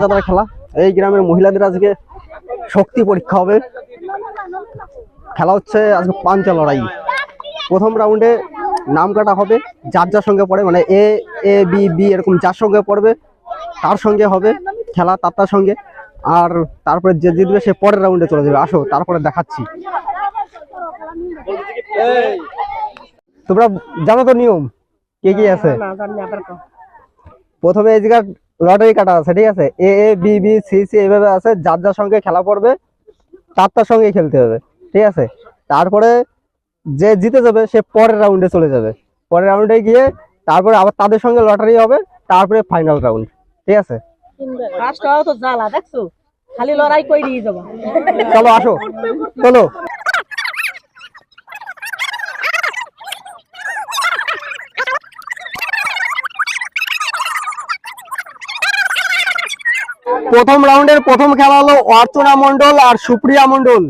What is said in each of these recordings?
মজাদার খেলা। এই গ্রামের মহিলাদের আজকে শক্তি পরীক্ষা হবে। খেলা হচ্ছে আজকে পাঞ্চা লড়াই। প্রথম রাউন্ডে নাম কাটা হবে যার যার সঙ্গে পড়ে মানে এ এ বি বি এরকম যার সঙ্গে পড়বে তার সঙ্গে হবে খেলা তার তার সঙ্গে। আর তারপরে যে জিতবে সে পরের রাউন্ডে চলে যাবে। আসো তারপরে দেখাচ্ছি। তোমরা জানো তো নিয়ম? কে কি আছে? প্রথমে এই জায়গায় লটারি কাটা আছে ঠিক আছে? A A B B C C এইভাবে আছে যার যার সঙ্গে খেলা পড়বে তার তার সঙ্গে খেলতে হবে ঠিক আছে? তারপরে যে জিতে যাবে সে পরের রাউন্ডে চলে যাবে। পরের রাউন্ডে গিয়ে তারপরে আবার তাদের সঙ্গে লটারি হবে তারপরে ফাইনাল রাউন্ড ঠিক আছে? তো জ্বালা দেখছ? খালি লড়াই কই দিয়ে যাব। চলো আসো। চলো। প্রথম রাউন্ডের প্রথম খেলা হলো অর্চনা মন্ডল আর সুপ্রিয়া মন্ডল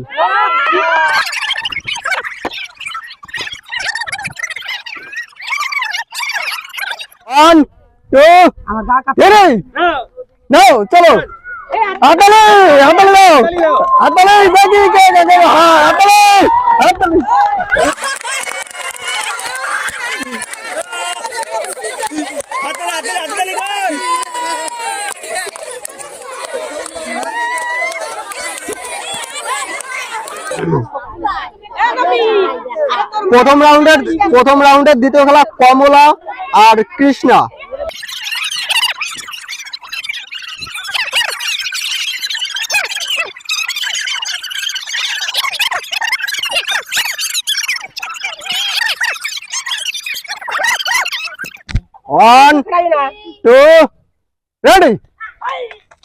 চলো। হাততালি। হাততালি। প্রথম রাউন্ডের প্রথম রাউন্ডের দ্বিতীয় খেলা কমলা আর কৃষ্ণা। ওয়ান টু রেডি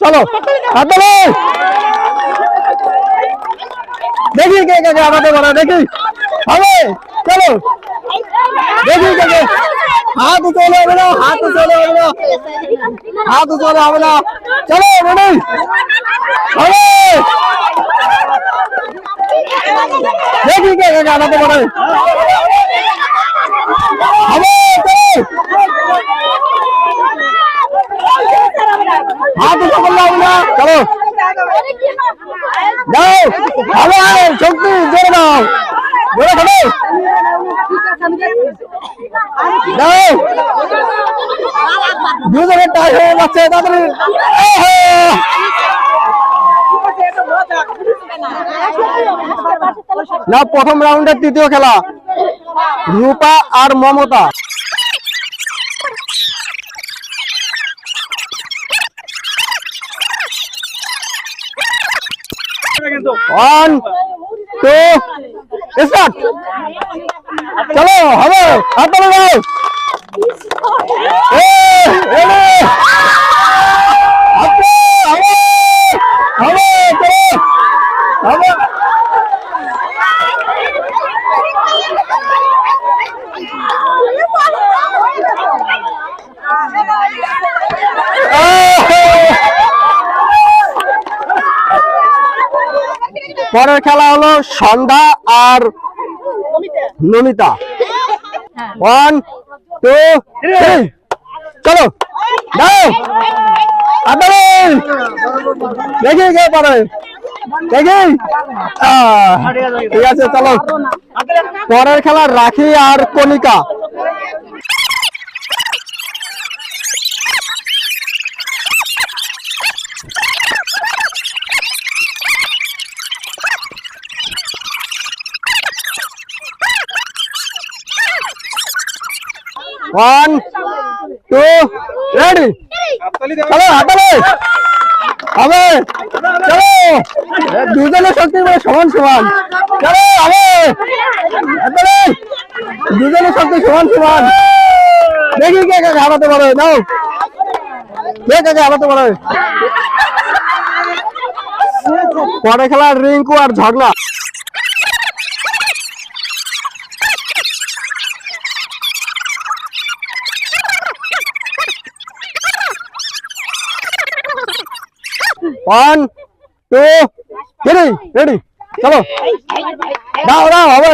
চলো দেখি কে কে আমাদের বলো দেখি। হবে চলো দেখি কে কে হাত চলে হবে না হাত চলে হবে না হাত চলে হবে না চলো রেডি হবে দেখি কে কে কে আমাদের বলো হবে চলো হাত সকল হবে দুজনের টাই হয়ে যাচ্ছে না প্রথম রাউন্ডের তৃতীয় খেলা। রূপা আর মমতা। One two start. চলো হবে এ, হবে, হবে, চলো, হবে। আহ! পরের খেলা হলো সন্ধ্যা আর নমিতা। ওয়ান টু থ্রি চলো। দাও। আদারে। দেখি কে পারে। দেখি। ঠিক আছে চলো। পরের খেলা রাখি আর কণিকা। ওয়ান টু রেডি চলো হাতালে হবে। চলো। দুজনের শক্তি মানে সমান সমান। চলো হবে। হাতালে দুজনের শক্তি সমান সমান। দেখি কে কাকে হারাতে পারে নাও কে কাকে হারাতে পারে। পরে খেলা রিঙ্কু আর ঝগড়া। ওয়ান টু থ্রি রেডি চলো। দাও দাও, হবে।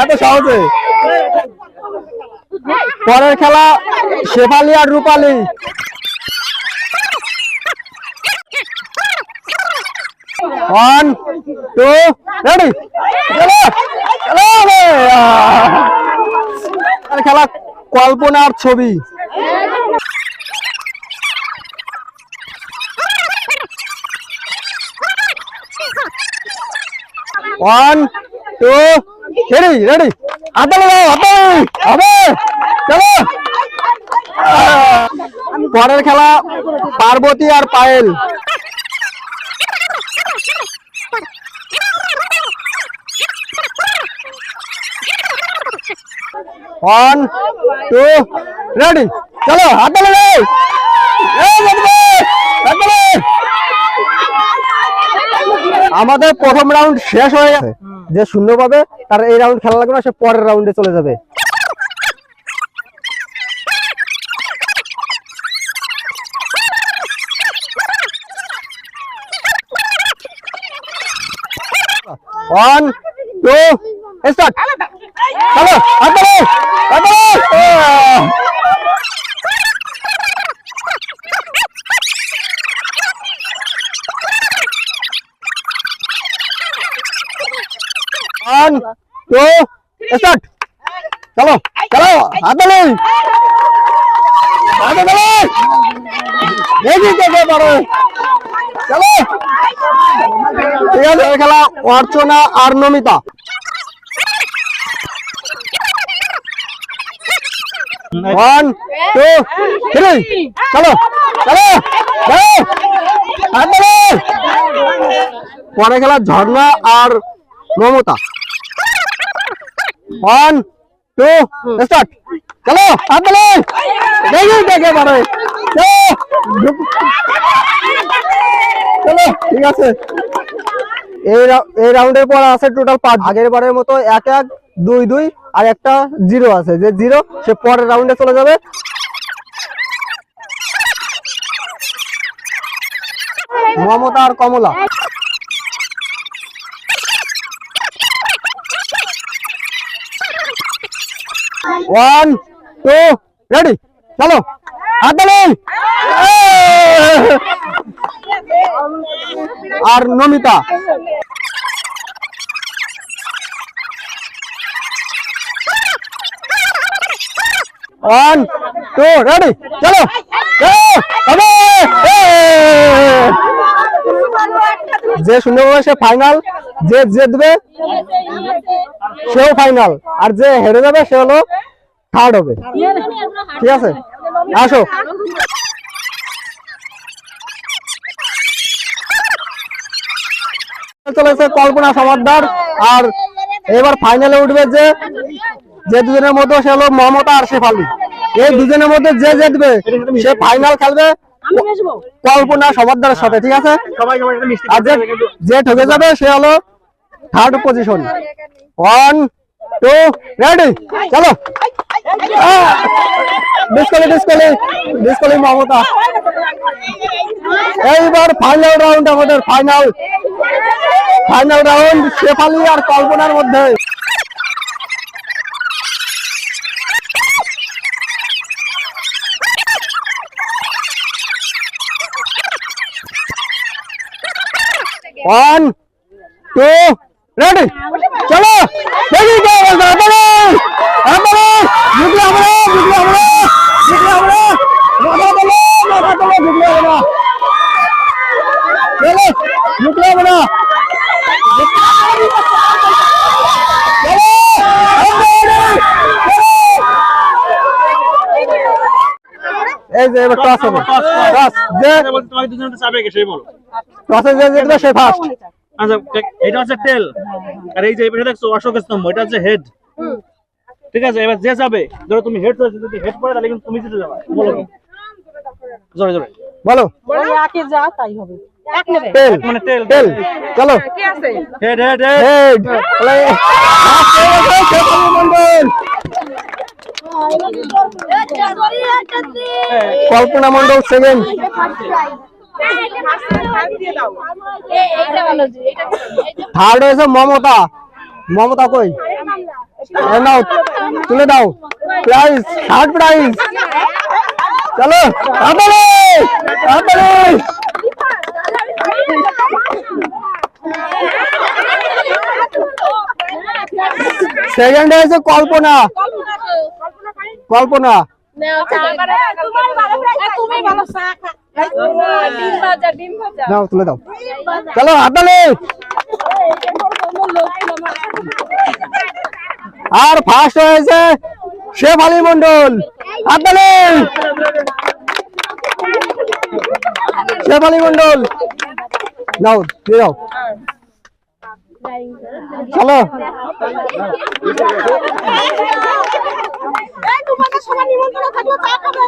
এত সহজে। পরের খেলা, শেফালি আর রূপালি। ওয়ান টু রেডি খেলা, কল্পনার ছবি। ওয়ান টু রেডি রেডি হাতে লাগাও হাতে হবে চলো পরের খেলা, পার্বতী আর পায়েল। ওয়ান টু রেডি চলো হাতে লাগাও এই দেখবে, হাতে লাগাও। আমাদের প্রথম রাউন্ড শেষ হয়ে গেছে। যে শূন্য পাবে তার এই রাউন্ড খেলা লাগবে না সে পরের রাউন্ডে চলে যাবে। ওয়ান টু স্টার্ট চলো ওয়ান টু স্টার্ট চলো চলো হাত ধরো। হাত ধরো। দেখি কে কে পারো চলো ঠিক আছে খেলা অর্চনা আর নমিতা। ওয়ান টু থ্রি চলো চলো চলো পরে খেলা ঝর্ণা আর মমতা। ওয়ান টু স্টার্ট চলো হাত দেখি দেখে চলো ঠিক আছে। এই এই রাউন্ডের পর আছে টোটাল পাঁচ। আগের বারের মতো এক এক, দুই দুই, আর একটা জিরো আছে। যে জিরো সে পরের রাউন্ডে চলে যাবে। মমতা আর কমলা। ওয়ান টু রেডি চলো আর নমিতা ওয়ান টু রেডি চলো! যে পাবে সে ফাইনাল যে জিতবে সেও ফাইনাল আর যে হেরে যাবে সে হলো থার্ড হবে। ঠিক আছে? আসো। চলেছে কল্পনা সমাদ্দার আর এবার ফাইনালে উঠবে যে যে দুজনের মধ্যে সে হলো মমতা আর শেফালি। এই দুজনের মধ্যে যে জিতবে সে ফাইনাল খেলবে কল্পনা সমাদ্দারের সাথে ঠিক আছে? আর যে যে ঠকে যাবে সে হলো third position one two ready চলো মমতা এইবার ফাইনাল রাউন্ড আমাদের ফাইনাল ফাইনাল রাউন্ড শেফালি আর কল্পনার মধ্যে। ওয়ান টু রেডি চলো। দেখি আপনি আপনি ঢুকলে আমরা ঢুকলে আমরা ঢুকলে আমরা মাথা তোলো মাথা তোলো ঢুকলে আমরা চলো ঢুকলে আমরা এই যে এবার টস হবে। টস যে তোমাকে দুজনে চাবে কে সেই বলো। টসে যে জিতবে সে ফার্স্ট আচ্ছা এটা হচ্ছে টেল আর এই যে এই পাশে দেখছ অশোক স্তম্ভ এটা হচ্ছে হেড ঠিক আছে এবার যে যাবে ধরো তুমি হেড চলেছে যদি হেড পড়ে তাহলে কিন্তু তুমি জিতে যাবে। বলো জোরে জোরে বলো। একে যা তাই হবে। তেল মানে তেল। তেল চলো। কে আছে? Head head head Kalpana Mondal second third হয়েছে মমতা। মমতা কই? নাও, তুলে দাও। প্রাইস থার্ড প্রাইজ চলো তাড়াতাড়ি তাড়াতাড়ি সেকেন্ড হয়েছে কল্পনা। কল্পনা। তুমি দাও তুলে দাও। চলো হাতালে আর ফার্স্ট হয়েছে শেফ আলী মন্ডল হাতালে শেফ আলী মন্ডল নাও দিয়ে দাও। চলো। তোমাকে সবার নিমন্ত্রণ থাকল চা খাবে